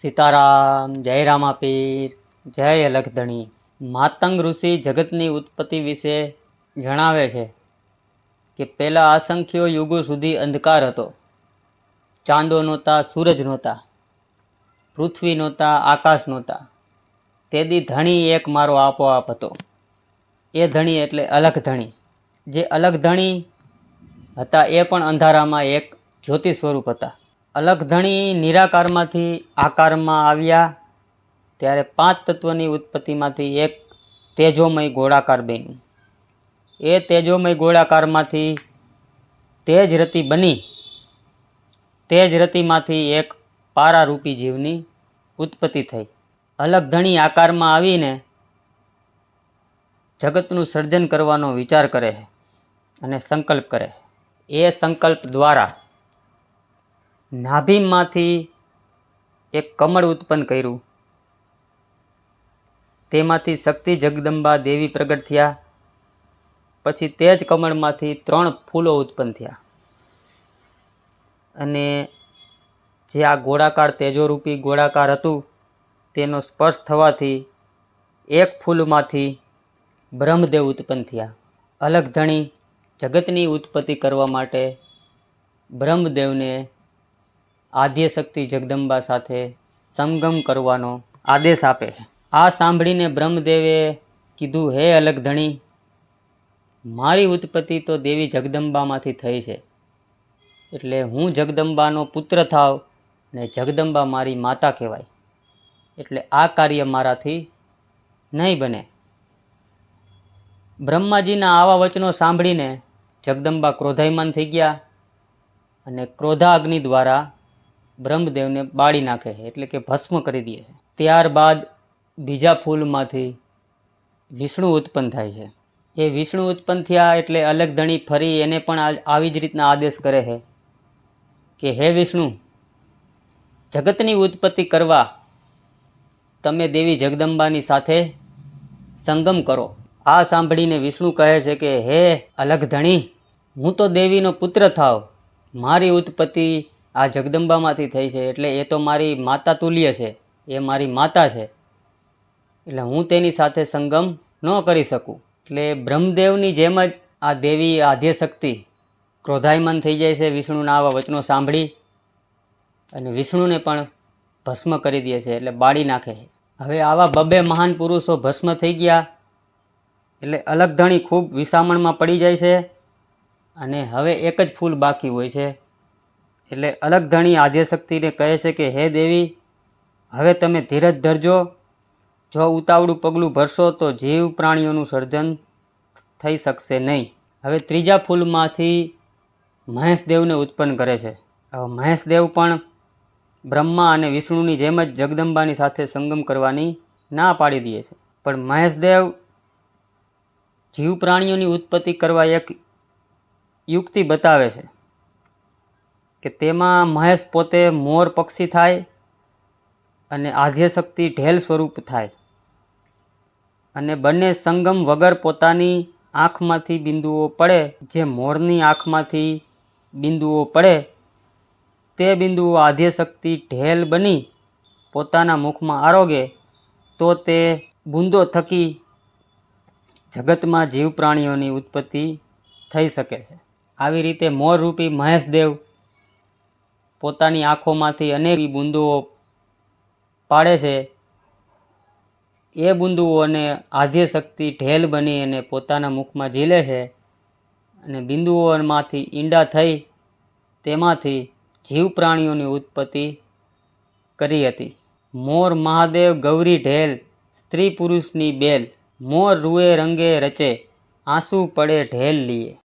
સીતારામ, જય રામાપીર, જય અલખધણી માતંગ ઋષિ જગતની ઉત્પત્તિ વિશે જણાવે છે કે પહેલાં અસંખ્ય યુગો સુધી અંધકાર હતો. ચાંદો નહોતા, સૂરજ નહોતા, પૃથ્વી નહોતા, આકાશ નહોતા. તેદી ધણી એક મારો આપોઆપ હતો. એ ધણી એટલે અલખધણી જે અલખ ધણી હતા એ પણ અંધારામાં એક જ્યોતિ સ્વરૂપ હતા. અલખ ધણી નિરાકારમાંથી આકારમાં આવ્યા ત્યારે પાંચ તત્વની ઉત્પત્તિમાંથી એક તેજોમય ગોળાકાર બન્યું. એ તેજોમય ગોળાકારમાંથી તેજ રતિ બની. તેજ રતિમાંથી એક પારારૂપી જીવની ઉત્પત્તિ થઈ. અલગધણી આકારમાં આવીને જગતનું સર્જન કરવાનો વિચાર કરે અને સંકલ્પ કરે એ સંકલ્પ દ્વારા નાભીમાંથી એક કમળ ઉત્પન્ન કર્યું. તેમાંથી શક્તિ જગદંબા દેવી પ્રગટ થયા. પછી તે જ કમળમાંથી ત્રણ ફૂલો ઉત્પન્ન થયા. અને જે આ ગોળાકાર તેજોરૂપી ગોળાકાર હતું, તેનો સ્પર્શ થવાથી એક ફૂલમાંથી બ્રહ્મદેવ ઉત્પન્ન થયા. અલગ ધણી જગતની ઉત્પત્તિ કરવા માટે બ્રહ્મદેવને આદ્ય શક્તિ જગદંબા સાથે સંગમ કરવાનો આદેશ આપે. આ સાંભળીને બ્રહ્મદેવે કીધું, હે અલગ ધણી મારી ઉત્પત્તિ તો દેવી જગદંબામાંથી થઈ છે. એટલે હું જગદંબાનો પુત્ર થાવ ને જગદંબા મારી માતા કહેવાય. એટલે આ કાર્ય મારાથી નહીં બને. બ્રહ્માજીના આવા વચનો સાંભળીને જગદંબા ક્રોધાયમાન થઈ ગયા અને ક્રોધાગ્નિ દ્વારા બ્રહ્મદેવને બાળી નાખે છે, એટલે કે ભસ્મ કરી દે છે. ત્યારબાદ બીજા ફૂલમાંથી વિષ્ણુ ઉત્પન્ન થાય છે. એ વિષ્ણુ ઉત્પન્ન થયા એટલે અલગ ધણી ફરી એને પણ આવી જ રીતના આદેશ કરે છે કે, હે વિષ્ણુ, જગતની ઉત્પત્તિ કરવા તમે દેવી જગદંબાની સાથે સંગમ કરો. આ સાંભળીને વિષ્ણુ કહે છે કે, હે અલગ ધણી, હું તો દેવીનો પુત્ર થાવ. મારી ઉત્પત્તિ આ જગદંબામાંથી થઈ છે, એટલે એ તો મારી માતા તુલ્ય છે, એ મારી માતા છે. એટલે હું તેની સાથે સંગમ ન કરી શકું. એટલે બ્રહ્મદેવની જેમ જ આ દેવી આદ્ય શક્તિ ક્રોધાયમાન થઈ જાય છે, વિષ્ણુના આવા વચનો સાંભળી અને વિષ્ણુને પણ ભસ્મ કરી દે છે, એટલે બાળી નાખે છે. હવે આવા બબે મહાન પુરુષો ભસ્મ થઈ ગયા, એટલે અલગ ધણી ખૂબ વિસામણમાં પડી જાય છે અને હવે એક જ ફૂલ બાકી હોય છે. એટલે અલગ ધણી આદ્યશક્તિને કહે છે કે, હે દેવી, હવે તમે ધીરજ ધરજો. જો ઉતાવળું પગલું ભરશો તો જીવ પ્રાણીઓનું સર્જન થઈ શકશે નહીં. હવે ત્રીજા ફૂલમાંથી મહેશદેવને ઉત્પન્ન કરે છે. હવે મહેશદેવ પણ બ્રહ્મા અને વિષ્ણુની જેમ જ જગદંબાની સાથે સંગમ કરવાની ના પાડી દે છે. પણ મહેશદેવ જીવ પ્રાણીઓની ઉત્પત્તિ કરવા એક યુક્તિ બતાવે છે. કે તેમાં મહેશ પોતે મોર પક્ષી થાય અને આધ્યશક્તિ ઢેલ સ્વરૂપ થાય. અને બંને સંગમ વગર પોતાની આંખમાંથી બિંદુઓ પડે, જે મોરની આંખમાંથી બિંદુઓ પડે, તે બિંદુઓ આધ્યશક્તિ ઢેલ બની પોતાના મુખમાં આરોગે, તો તે બુંદો થકી જગતમાં જીવ પ્રાણીઓની ઉત્પત્તિ થઈ શકે છે. આવી રીતે મોરરૂપી મહેશદેવ પોતાની આંખોમાંથી અનેક બુંદુઓ પાડે છે. એ બુંદુઓને આધ્ય શક્તિ ઢેલ બની અને પોતાના મુખમાં ઝીલે છે અને બિંદુઓમાંથી ઈંડા થઈ તેમાંથી જીવ પ્રાણીઓની ઉત્પત્તિ કરી હતી. મોર મહાદેવ ગૌરી ઢેલ, સ્ત્રી પુરુષની બેલ, મોર રૂએ રંગે રચે, આંસુ પડે ઢેલ લીએ.